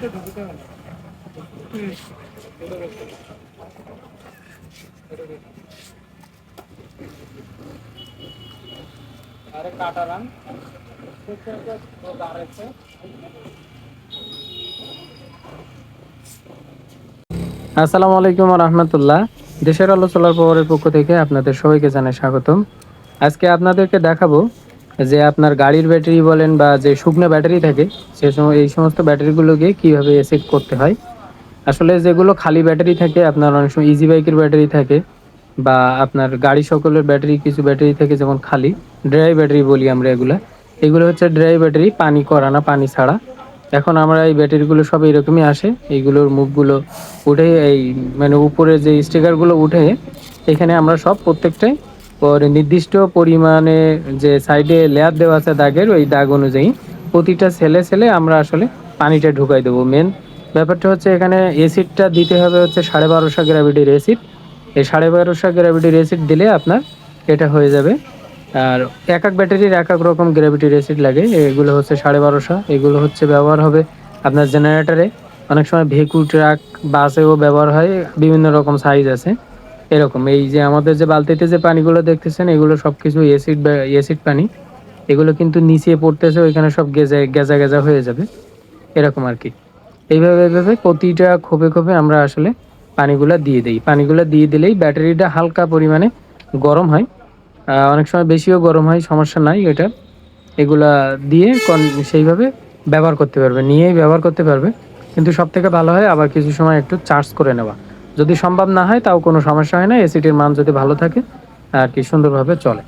আরে কাটারাম দাঁড়াচ্ছে আসসালামু আলাইকুম রহমতুল্লাহ। দেশের আলোচনার পরের পক্ষ থেকে আপনাদের সবাইকে জানাই স্বাগতম। আজকে আপনাদেরকে দেখাবো যে আপনার গাড়ির ব্যাটারি বলেন বা যে শুকনো ব্যাটারি থাকে, সে সময় এই সমস্ত ব্যাটারিগুলোকে কীভাবে এসেট করতে হয়? আসলে যেগুলো খালি ব্যাটারি থাকে, আপনার অনেক সময় ইজি বাইকের ব্যাটারি থাকে বা আপনার গাড়ি সকলের ব্যাটারি, কিছু ব্যাটারি থাকে যেমন খালি ড্রাই ব্যাটারি বলি আমরা এগুলা। এগুলো হচ্ছে ড্রাই ব্যাটারি পানি করা না পানি ছাড়া। এখন আমরা এই ব্যাটারিগুলো সব এরকমই আসে, এইগুলোর মুখগুলো উঠে, এই মানে উপরে যে স্টিকারগুলো উঠে, এখানে আমরা সব প্রত্যেকটাই নির্দিষ্ট পরিমাণে যে সাইডে লেয়ার দেওয়া আছে দাগের, ওই দাগ অনুযায়ী প্রতিটা সেলে সেলে আমরা আসলে পানিটা ঢুকাই দেবো। মেন ব্যাপারটা হচ্ছে এখানে এসিডটা দিতে হবে হচ্ছে সাড়ে বারোশো গ্র্যাভিটির এসিড এই সাড়ে বারোশো গ্র্যাভিটির এসিড দিলে আপনার এটা হয়ে যাবে। আর এক এক ব্যাটারির এক এক রকম গ্র্যাভিটির এসিড লাগে। এগুলো হচ্ছে সাড়ে বারোশো। এগুলো হচ্ছে ব্যবহার হবে আপনার জেনারেটরে অনেক সময় ভেকু ট্রাক, বাসেও ব্যবহার হয়। বিভিন্ন রকম সাইজ আছে। এরকম, এই যে আমাদের যে বালতিতে যে পানিগুলো দেখতেছেন, এগুলো সব কিছু এসিড অ্যাসিড অ্যাসিড পানি। এগুলো কিন্তু নিচে পড়তেছে, ওইখানে সব গেজা গেজা গেজা হয়ে যাবে। এরকম আর কি। এইভাবে এইভাবে প্রতিটা খোপে খোপে আমরা আসলে পানিগুলো দিয়ে দিই। পানিগুলো দিয়ে দিলেই ব্যাটারিটা হালকা পরিমাণে গরম হয়। অনেক সময় বেশিও গরম হয়, সমস্যা নাই এটা। এগুলা দিয়ে সেইভাবে ব্যবহার করতে পারবে, নিয়েই ব্যবহার করতে পারবে। কিন্তু সব থেকে ভালো হয় আবার কিছু সময় একটু চার্জ করে নেওয়া। যদি সম্ভব না হয়, তাও কোনো সমস্যা হয় না। এসিটির মান যদি ভালো থাকে, আর কি সুন্দরভাবে চলে।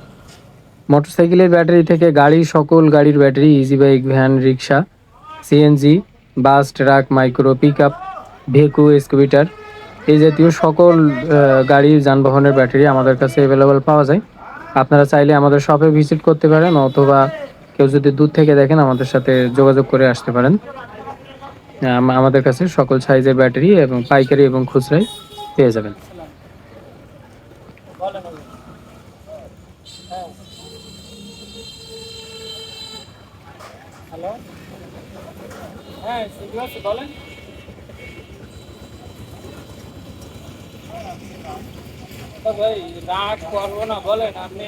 মোটরসাইকেলের ব্যাটারি থেকে গাড়ি, সকল গাড়ির battery easy bike van rickshaw CNG bus truck micro pick up ভেকু scooter এই জাতীয় সকল গাড়ির যানবাহনের ব্যাটারি আমাদের কাছে অ্যাভেলেবল পাওয়া যায়। আপনারা চাইলে আমাদের শপে ভিজিট করতে পারেন, অথবা কেউ যদি দূর থেকে দেখেন, আমাদের সাথে যোগাযোগ করে আসতে পারেন। আমাদের কাছে সকল সাইজের ব্যাটারি এবং পাইকারি এবং খুচরাই পেয়ে যাবেন। হ্যালো? হ্যাঁ ভাই রাগ করব না বলেন আপনি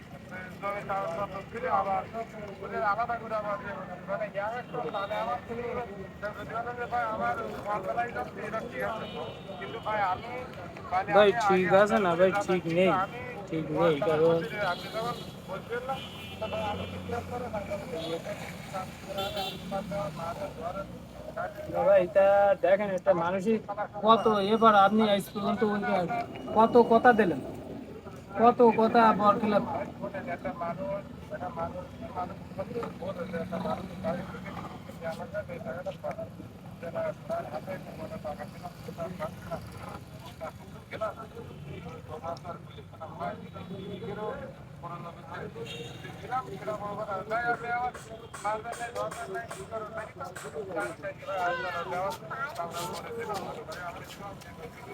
ভাই এটা ঠিক আছে না ভাই, ঠিক নেই ঠিক নেই, কারণ তা দেখেন, একটা মানুষই কত এবার আপনি আজ পর্যন্ত কত কথা দিলেন। কত কথা বরখিলাপ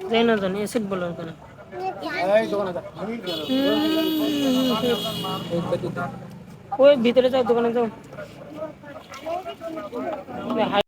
যে না জানি এসিড বলার কেন ওই ভিতরে যাও দোকানে যাও।